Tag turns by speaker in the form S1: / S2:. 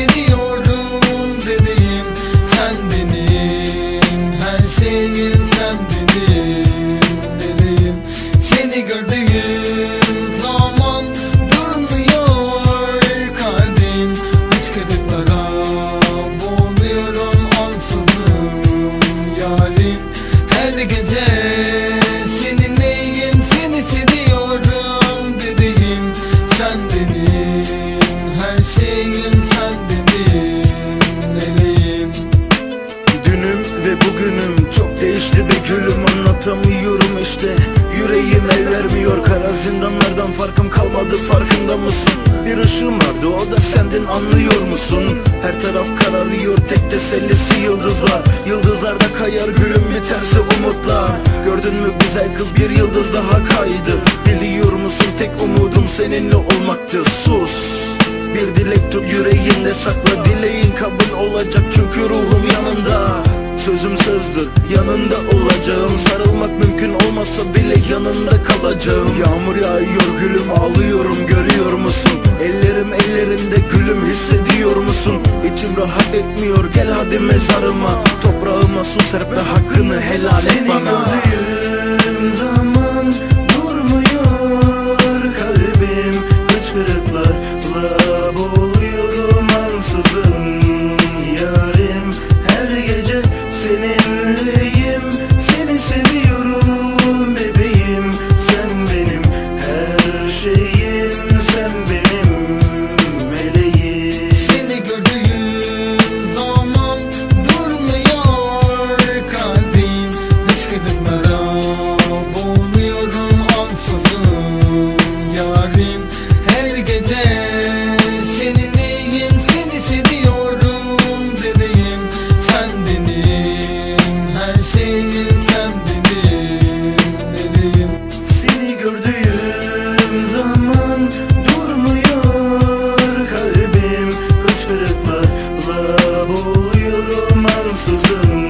S1: Hissediyordum bebeğim Sen benim her şeyim Sen benim bebeğim Seni gördüğüm zaman Durmuyor kalbim. Hiç kırıklara boğuluyorum Ansızın yarim. Her gece seninleyim Seni seviyorum bebeğim Sen benim
S2: bugünüm Çok değişti be gülüm anlatamıyorum işte. Yüreğim el vermiyor kara zindanlardan farkım kalmadı farkında mısın? Bir ışığım vardı o da sendin anlıyor musun? Her taraf kararıyor tek tesellisi yıldızlar. Yıldızlarda kayar gülüm biterse umutlar. Gördün mü güzel kız bir yıldız daha kaydı. Biliyor musun tek umudum seninle olmaktı. Sus! Bir dilek tut yüreğinde sakla Dileğin kabul olacak çünkü ruhum yanında Sözüm sözdür. Yanında olacağım. Sarılmak mümkün olmasa bile yanında kalacağım. Yağmur yağıyor gülüm ağlıyorum. Görüyor musun? Ellerim ellerinde gülüm hissediyor musun? İçim rahat etmiyor. Gel hadi mezarıma. Toprağıma su serp ve hakkını helal et bana. Gördüğüm zaman durmuyor kalbim. Hıçkırıklarla boğuluyorum ansızın ansızın